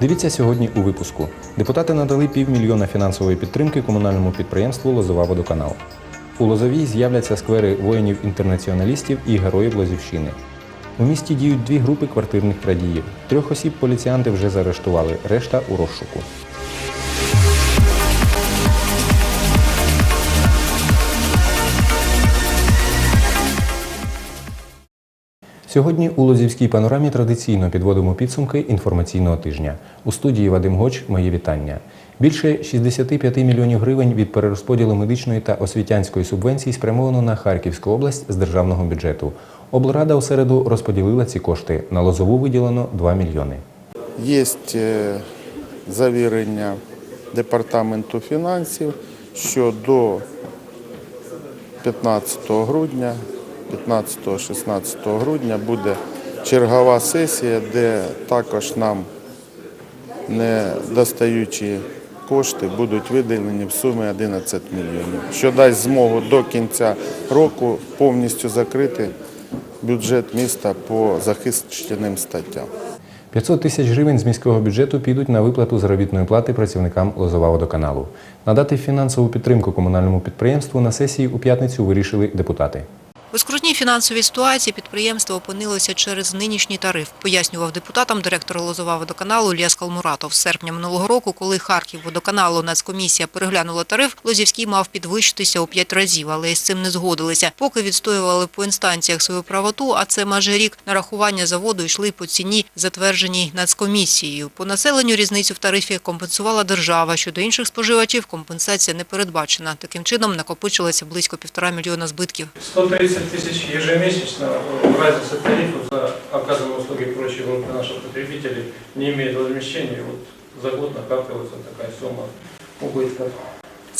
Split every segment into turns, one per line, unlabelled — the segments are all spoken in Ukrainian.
Дивіться сьогодні у випуску. Депутати надали півмільйона фінансової підтримки комунальному підприємству Лозова водоканал. У Лозовій з'являться сквери воїнів-інтернаціоналістів і героїв Лозівщини. У місті діють дві групи квартирних крадіїв. Трьох осіб поліціянти вже заарештували, решта у розшуку. Сьогодні у Лозівській панорамі традиційно підводимо підсумки інформаційного тижня. У студії Вадим Гоч мої вітання. Більше 65 мільйонів гривень від перерозподілу медичної та освітянської субвенцій спрямовано на Харківську область з державного бюджету. Облрада у середу розподілила ці кошти. На Лозову виділено 2 мільйони.
Є е, завірення Департаменту фінансів, що до 15 грудня, 15-16 грудня буде чергова сесія, де також нам недостаючі кошти будуть виділені в сумі 11 мільйонів, що дасть змогу до кінця року повністю закрити бюджет міста по захищеним статтям.
500 тисяч гривень з міського бюджету підуть на виплату заробітної плати працівникам Лозова водоканалу. Надати фінансову підтримку комунальному підприємству на сесії у п'ятницю вирішили депутати.
У скрутній фінансовій ситуації підприємство опинилося через нинішній тариф, пояснював депутатам директор Лозова водоканалу Ільяс Калмуратов. З серпня минулого року, коли Харків водоканалу Нацкомісія переглянула тариф, Лозівський мав підвищитися у п'ять разів, але із цим не згодилися. Поки відстоювали по інстанціях свою правоту, а це майже рік, нарахування заводу йшли по ціні, затвердженій Нацкомісією. По населенню різницю в тарифі компенсувала держава. Щодо інших споживачів компенсація не передбачена. Таким чином накопичилося близько півтора мільйона збитків.
130 тысяч ежемесячно э, разница тарифов за оказанные услуги и прочие группы наших потребителей не имеет возмещения. Вот за год накапливается такая сумма убытков.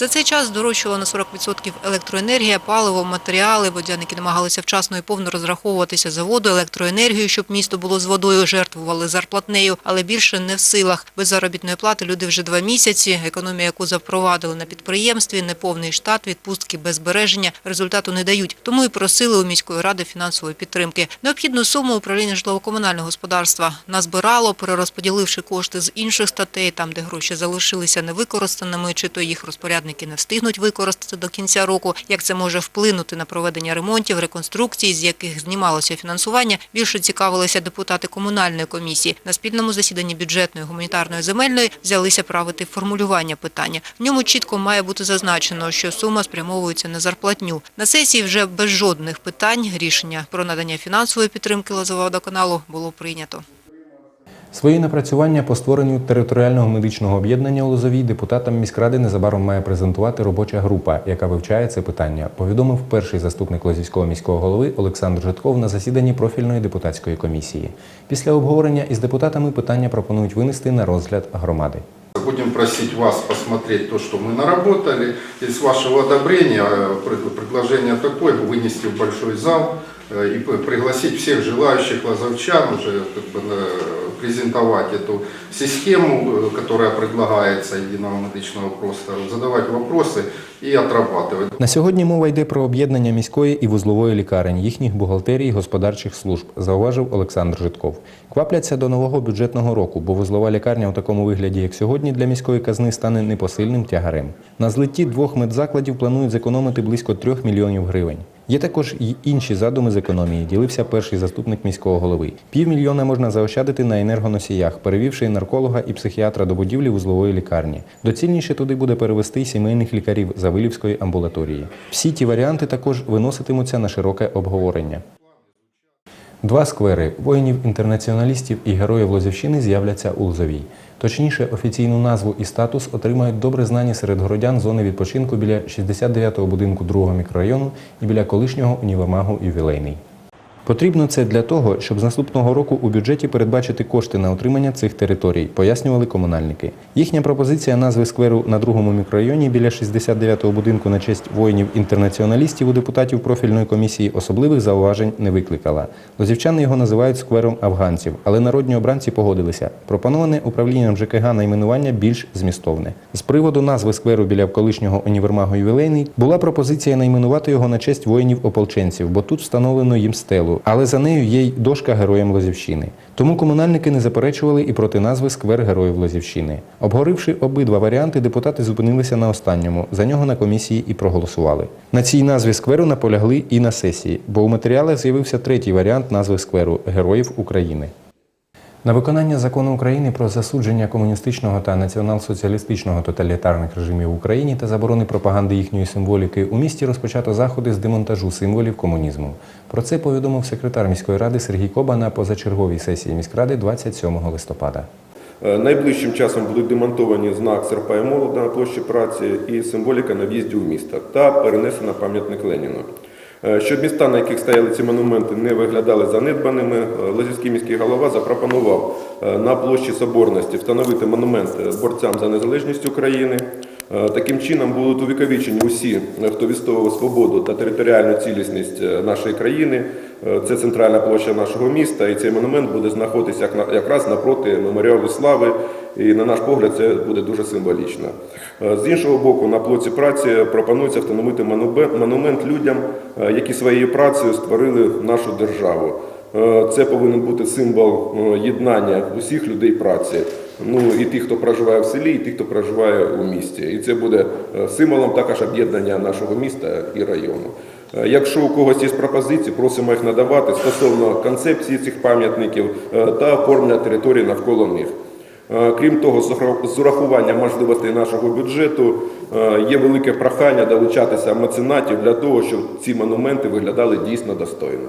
За цей час здорожчало на 40% електроенергія, паливо, матеріали. Водяники намагалися вчасно і повно розраховуватися за воду, електроенергію, щоб місто було з водою, жертвували зарплатнею, але більше не в силах. Без заробітної плати люди вже два місяці. Економія, яку запровадили на підприємстві, неповний штат, відпустки без збереження результату не дають. Тому і просили у міської ради фінансової підтримки. Необхідну суму управління житлово-комунального господарства назбирало, перерозподіливши кошти з інших статей, там, де гроші залишилися невикористаними, чи то їх розпорядники не встигнуть використати до кінця року. Як це може вплинути на проведення ремонтів, реконструкцій, з яких знімалося фінансування, більше цікавилися депутати комунальної комісії. На спільному засіданні бюджетної, гуманітарної, земельної взялися правити формулювання питання. В ньому чітко має бути зазначено, що сума спрямовується на зарплатню. На сесії вже без жодних питань рішення про надання фінансової підтримки Лозового водоканалу було прийнято.
Свої напрацювання по створенню територіального медичного об'єднання у Лозовій депутатам міськради незабаром має презентувати робоча група, яка вивчає це питання, повідомив перший заступник Лозівського міського голови Олександр Житков на засіданні профільної депутатської комісії. Після обговорення із депутатами питання пропонують винести на розгляд громади.
Будем просить вас посмотреть то, что мы наработали. И с вашего одобрения э, пред- предложение такое, вынести в большой зал э, и п- пригласить всех желающих лазовчан уже как бы, на- презентовать эту систему, э, которая предлагается единого медичного простора, задавать вопросы и отрабатывать.
На сьогодні мова йде про об'єднання міської і вузлової лікарень, їхніх бухгалтерій, господарчих служб, зауважив Олександр Житков. Квапляться до нового бюджетного року, бо вузлова лікарня у такому вигляді, як сьогодні, для міської казни стане непосильним тягарем. На злитті двох медзакладів планують зекономити близько трьох мільйонів гривень. Є також і інші задуми з економії, ділився перший заступник міського голови. Півмільйона можна заощадити на енергоносіях, перевівши нарколога і психіатра до будівлі вузлової лікарні. Доцільніше туди буде перевести сімейних лікарів Завилівської амбулаторії. Всі ті варіанти також виноситимуться на широке обговорення. Два сквери воїнів-інтернаціоналістів і героїв Лозівщини з'являться у Лозовій. Точніше, офіційну назву і статус отримають добре знані серед городян зони відпочинку біля 69-го будинку 2-го мікрорайону і біля колишнього універмагу «Ювілейний». Потрібно це для того, щоб з наступного року у бюджеті передбачити кошти на отримання цих територій, пояснювали комунальники. Їхня пропозиція назви скверу на другому мікрорайоні біля 69-го будинку на честь воїнів-інтернаціоналістів у депутатів профільної комісії особливих зауважень не викликала. Лозівчани його називають сквером афганців, але народні обранці погодилися. Пропоноване управлінням ЖКГ найменування більш змістовне. З приводу назви скверу біля колишнього універмагу ювілейний була пропозиція найменувати його на честь воїнів-ополченців, бо тут встановлено їм стелу, але за нею є й дошка героям Лозівщини. Тому комунальники не заперечували і проти назви Сквер Героїв Лозівщини. Обговоривши обидва варіанти, депутати зупинилися на останньому. За нього на комісії і проголосували. На цій назві скверу наполягли і на сесії, бо у матеріалах з'явився третій варіант назви скверу Героїв України. На виконання закону України про засудження комуністичного та націонал-соціалістичного тоталітарних режимів в Україні та заборони пропаганди їхньої символіки у місті розпочато заходи з демонтажу символів комунізму. Про це повідомив секретар міської ради Сергій Коба на позачерговій сесії міськради 27 листопада.
Е, Найближчим часом будуть демонтовані знак серпа і молода на площі праці і символіка на в'їзді у місто та перенесена пам'ятник Леніну. Е, Щоб міста, на яких стояли ці монументи, не виглядали занедбаними, е, Лозівський міський голова запропонував е, на площі Соборності встановити монумент борцям за незалежність України. Таким чином будуть увіковічені усі, хто відстоював свободу та територіальну цілісність нашої країни. Е, Це центральна площа нашого міста, і цей монумент буде знаходитися якраз напроти меморіалу слави. І на наш погляд, це буде дуже символічно. Е, З іншого боку, на плоці праці пропонується встановити монумент людям, е, які своєю працею створили нашу державу. Це повинен бути символ єднання усіх людей праці. Ну і тих, хто проживає в селі, і тих, хто проживає у місті. І це буде символом також об'єднання нашого міста і району. Е, Якщо у когось є пропозиції, просимо їх надавати стосовно концепції цих пам'ятників е, та оформлення території навколо них. Е, Крім того, з урахуванням можливостей нашого бюджету є велике прохання долучатися меценатів для того, щоб ці монументи виглядали дійсно достойно.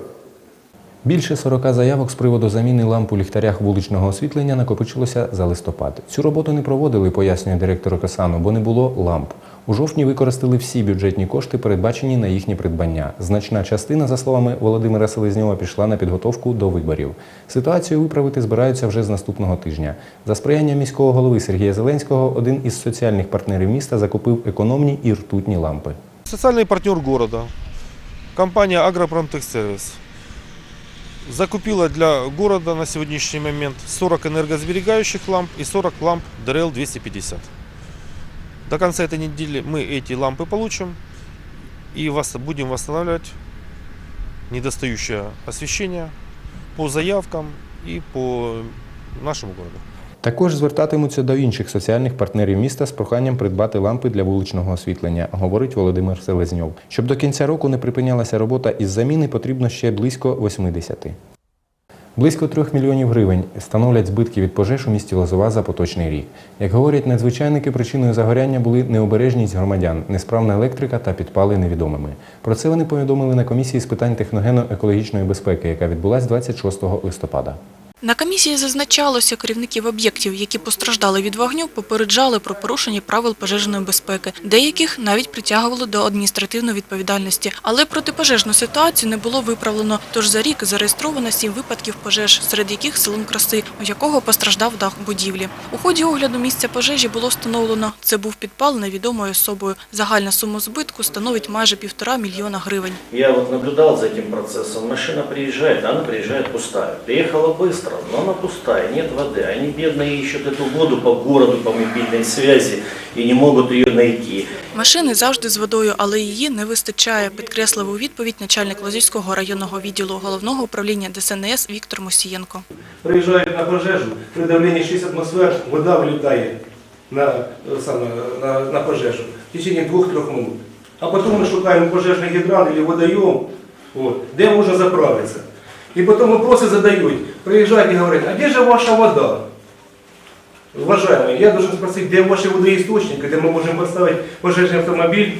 Більше 40 заявок з приводу заміни ламп у ліхтарях вуличного освітлення накопичилося за листопад. Цю роботу не проводили, пояснює директор Окасану, бо не було ламп. У жовтні використали всі бюджетні кошти, передбачені на їхнє придбання. Значна частина, за словами Володимира Селезньова, пішла на підготовку до виборів. Ситуацію виправити збираються вже з наступного тижня. За сприяння міського голови Сергія Зеленського, один із соціальних партнерів міста закупив економні і ртутні лампи.
Социальный партнер города, компания «Агропромтехсервис» закупила для города на сегодняшний момент 40 энергосберегающих ламп и 40 ламп DRL-250. До конца этой недели мы эти лампы получим и вос- будем восстанавливать недостающее освещение по заявкам и по нашему городу.
Також звертатимуться до інших соціальних партнерів міста з проханням придбати лампи для вуличного освітлення, говорить Володимир Селезньов. Щоб до кінця року не припинялася робота із заміни, потрібно ще близько 80. Близько 3 мільйонів гривень становлять збитки від пожеж у місті Лозова за поточний рік. Як говорять надзвичайники, причиною загоряння були необережність громадян, несправна електрика та підпали невідомими. Про це вони повідомили на комісії з питань техногенно-екологічної безпеки, яка відбулась 26 листопада.
На комісії зазначалося, керівників об'єктів, які постраждали від вогню, попереджали про порушення правил пожежної безпеки. Деяких навіть притягували до адміністративної відповідальності. Але протипожежну ситуацію не було виправлено. Тож за рік зареєстровано сім випадків пожеж, серед яких селом краси, у якого постраждав дах будівлі. У ході огляду місця пожежі було встановлено, це був підпал невідомою особою. Загальна сума збитку становить майже півтора мільйона гривень.
Я вот наблюдал за этим процессом. Машина приезжает, она приезжает пустая. Приехала быстро, но она пустая, нет воды. Они бедные ищут эту воду по городу, по мобильной связи и не могут ее найти.
Машини завжди з водою, але її не вистачає, підкреслив у відповідь начальник Лозівського районного відділу головного управління ДСНС Віктор Мусієнко.
приїжджають на пожежу, при давленні 6 атмосфер вода влітає на, е, саме, на, на пожежу в течение 2-3 минут. А потім ми шукаємо пожежний гідрант або водойом, от, де можна заправитися. І потім вопроси задають, приїжджають і говорять, а де ж ваша вода? Уважаемые, я должен спросить, де ваші водоісточники, де ми можемо поставити пожежний автомобіль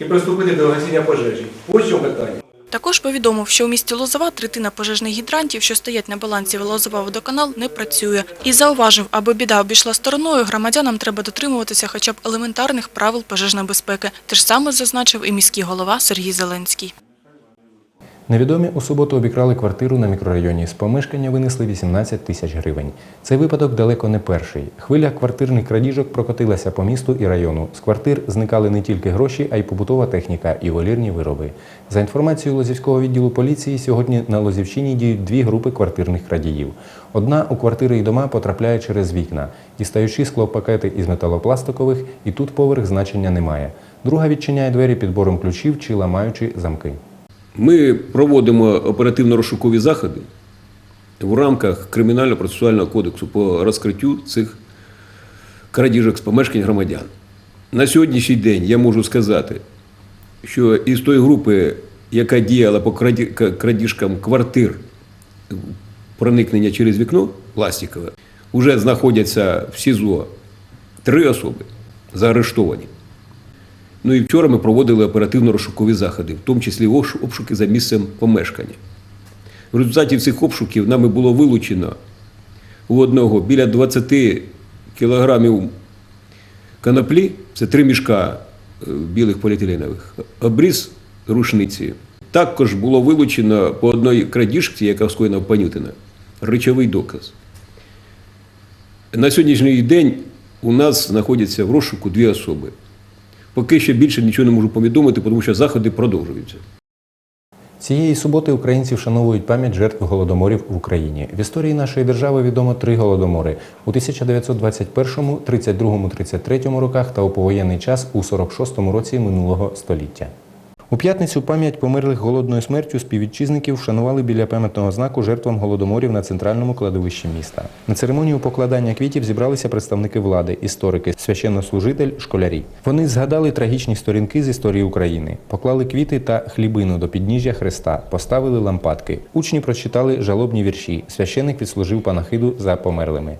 і приступити до гасіння пожежі. Ось чому питання.
Також повідомив, що у місті Лозова третина пожежних гідрантів, що стоять на балансі Лозова водоканал, не працює. І зауважив, аби біда обійшла стороною, громадянам треба дотримуватися хоча б елементарних правил пожежної безпеки. Те ж саме зазначив і міський голова Сергій Зеленський.
Невідомі у суботу обікрали квартиру на мікрорайоні. З помешкання винесли 18 тисяч гривень. Цей випадок далеко не перший. Хвиля квартирних крадіжок прокотилася по місту і району. З квартир зникали не тільки гроші, а й побутова техніка і ювелірні вироби. За інформацією Лозівського відділу поліції, сьогодні на Лозівщині діють дві групи квартирних крадіїв. Одна у квартири і дома потрапляє через вікна, дістаючи склопакети із металопластикових, і тут поверх значення немає. Друга відчиняє двері підбором ключів чи ламаючи замки.
Ми проводимо оперативно-розшукові заходи в рамках Кримінально-процесуального кодексу по розкриттю цих крадіжок з помешкань громадян. На сьогоднішній день я можу сказати, що із тої групи, яка діяла по краді- крадіжкам квартир проникнення через вікно пластикове, вже знаходяться в СІЗО три особи заарештовані. Ну і вчора ми проводили оперативно-розшукові заходи, в тому числі обшуки за місцем помешкання. В результаті цих обшуків нами було вилучено у одного біля 20 кілограмів канаплі, це три мішка е, білих поліетиленових, обріз рушниці. Також було вилучено по одній крадіжці, яка скоєна в Панютина, речовий доказ. На сьогоднішній день у нас знаходяться в розшуку дві особи. Поки що більше нічого не можу повідомити, тому що заходи продовжуються.
Цієї суботи українці вшановують пам'ять жертв голодоморів в Україні. В історії нашої держави відомо три голодомори у 1921, 32, 33 роках та у повоєнний час у 46 році минулого століття. У п'ятницю пам'ять померлих голодною смертю співвітчизників вшанували біля пам'ятного знаку жертвам голодоморів на центральному кладовищі міста. На церемонію покладання квітів зібралися представники влади, історики, священнослужитель, школярі. Вони згадали трагічні сторінки з історії України, поклали квіти та хлібину до підніжжя Христа, поставили лампадки. Учні прочитали жалобні вірші. Священик відслужив панахиду за померлими.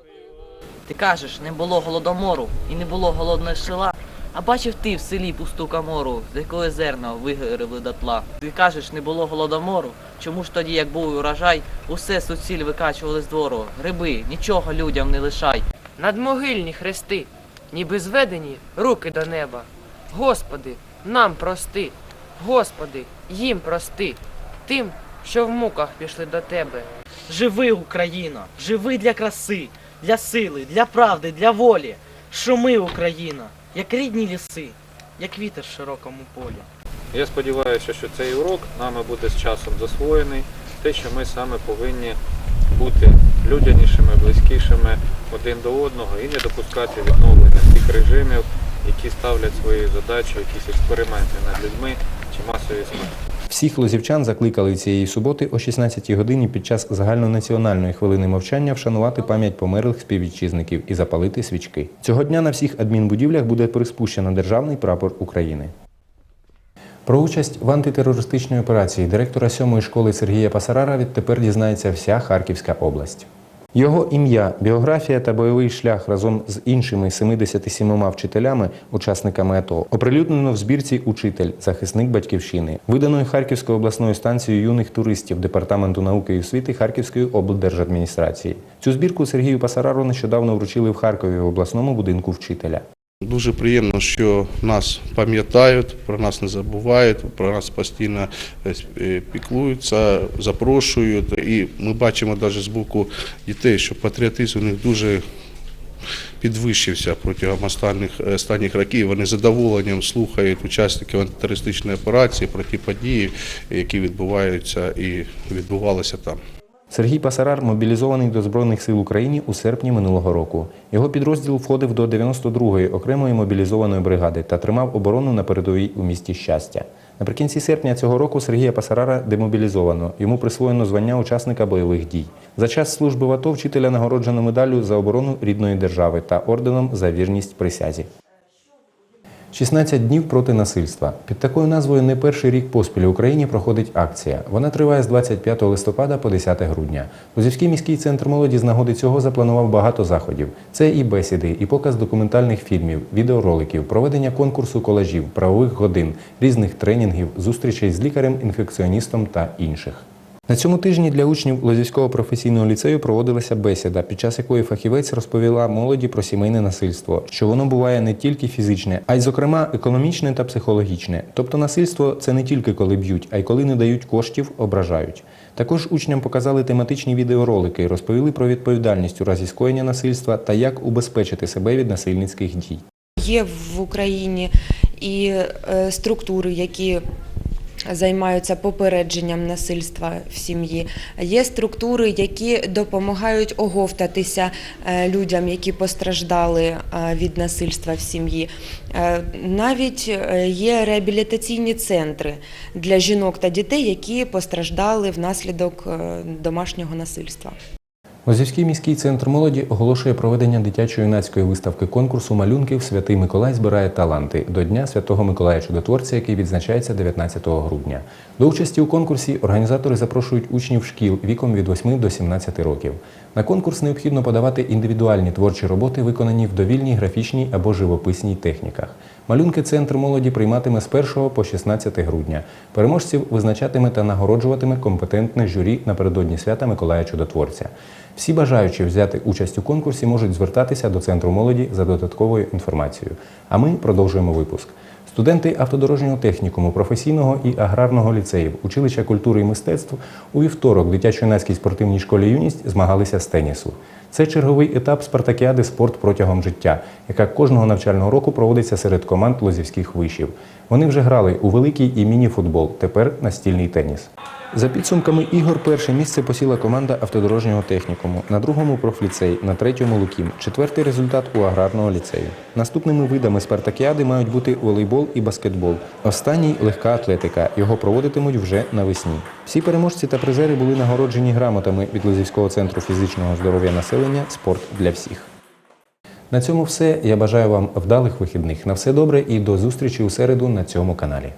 Ти кажеш, не було голодомору і не було голодної села. А бачив ти в селі пусту камору, з якої зерна вигребли дотла. Ти кажеш, не було голодомору. Чому ж тоді, як був урожай, усе суціль викачували з двору? Гриби, нічого людям не лишай.
Надмогильні хрести, ніби зведені руки до неба. Господи, нам прости, Господи, їм прости, тим, що в муках пішли до Тебе.
Живи, Україно, живи для краси, для сили, для правди, для волі. Шуми, Україна, як рідні ліси, як вітер в широкому полі.
Я сподіваюся, що цей урок нами буде з часом засвоєний. Те, що ми саме повинні бути людянішими, близькішими один до одного і не допускати відновлення тих режимів, які ставлять свої задачі, якісь експерименти над людьми чи масові смерті.
Всіх лозівчан закликали цієї суботи о 16-й годині під час загальнонаціональної хвилини мовчання вшанувати пам'ять померлих співвітчизників і запалити свічки. Цього дня на всіх адмінбудівлях буде приспущено державний прапор України. Про участь в антитерористичній операції директора сьомої школи Сергія Пасарара відтепер дізнається вся Харківська область. Його ім'я, біографія та бойовий шлях разом з іншими 77 вчителями, учасниками АТО, оприлюднено в збірці Учитель, захисник батьківщини, виданої Харківською обласною станцією юних туристів Департаменту науки і освіти Харківської облдержадміністрації. Цю збірку Сергію Пасарару нещодавно вручили в Харкові в обласному будинку вчителя.
Дуже приємно, що нас пам'ятають, про нас не забувають, про нас постійно е, піклуються, запрошують. І ми бачимо навіть з боку дітей, що патріотизм у них дуже підвищився протягом останніх, останніх років. Вони задоволенням слухають учасників антитерористичної операції про ті події, які відбуваються і відбувалися там.
Сергій Пасарар мобілізований до Збройних сил України у серпні минулого року. Його підрозділ входив до 92-ї окремої мобілізованої бригади та тримав оборону на передовій у місті Щастя. Наприкінці серпня цього року Сергія Пасарара демобілізовано. Йому присвоєно звання учасника бойових дій. За час служби в АТО вчителя нагороджено медаллю за оборону рідної держави та орденом за вірність присязі. 16 днів проти насильства. Під такою назвою не перший рік поспіль у Україні проходить акція. Вона триває з 25 листопада по 10 грудня. Лозівський міський центр молоді з нагоди цього запланував багато заходів. Це і бесіди, і показ документальних фільмів, відеороликів, проведення конкурсу колажів, правових годин, різних тренінгів, зустрічей з лікарем-інфекціоністом та інших. На цьому тижні для учнів Лозівського професійного ліцею проводилася бесіда, під час якої фахівець розповіла молоді про сімейне насильство, що воно буває не тільки фізичне, а й, зокрема, економічне та психологічне. Тобто насильство це не тільки коли б'ють, а й коли не дають коштів, ображають. Також учням показали тематичні відеоролики, розповіли про відповідальність у разі скоєння насильства та як убезпечити себе від насильницьких дій.
Є в Україні і е, структури, які займаються попередженням насильства в сім'ї. Є структури, які допомагають оговтатися е, людям, які постраждали е, від насильства в сім'ї. Е, Навіть є реабілітаційні центри для жінок та дітей, які постраждали внаслідок домашнього насильства.
Лозівський міський центр молоді оголошує проведення дитячо-юнацької виставки конкурсу малюнків Святий Миколай збирає таланти до Дня Святого Миколая Чудотворця, який відзначається 19 грудня. До участі у конкурсі організатори запрошують учнів шкіл віком від 8 до 17 років. На конкурс необхідно подавати індивідуальні творчі роботи, виконані в довільній графічній або живописній техніках. Малюнки центр молоді прийматиме з 1 по 16 грудня. Переможців визначатиме та нагороджуватиме компетентне журі напередодні свята Миколая Чудотворця. Всі бажаючі взяти участь у конкурсі можуть звертатися до центру молоді за додатковою інформацією. А ми продовжуємо випуск. Студенти автодорожнього технікуму, професійного і аграрного ліцеїв, училища культури і мистецтв у вівторок в дитячо-юнацькій спортивній школі юність змагалися з тенісу. Це черговий етап спартакіади Спорт протягом життя, яка кожного навчального року проводиться серед команд лозівських вишів. Вони вже грали у великий і міні-футбол, тепер настільний теніс. За підсумками ігор, перше місце посіла команда автодорожнього технікуму, на другому профліцей, на третьому Лукім, четвертий результат у аграрного ліцею. Наступними видами спартакіади мають бути волейбол і баскетбол. Останній легка атлетика. Його проводитимуть вже навесні. Всі переможці та призери були нагороджені грамотами від Лозівського центру фізичного здоров'я населення Спорт для всіх. На цьому все. Я бажаю вам вдалих вихідних. На все добре і до зустрічі у середу на цьому каналі.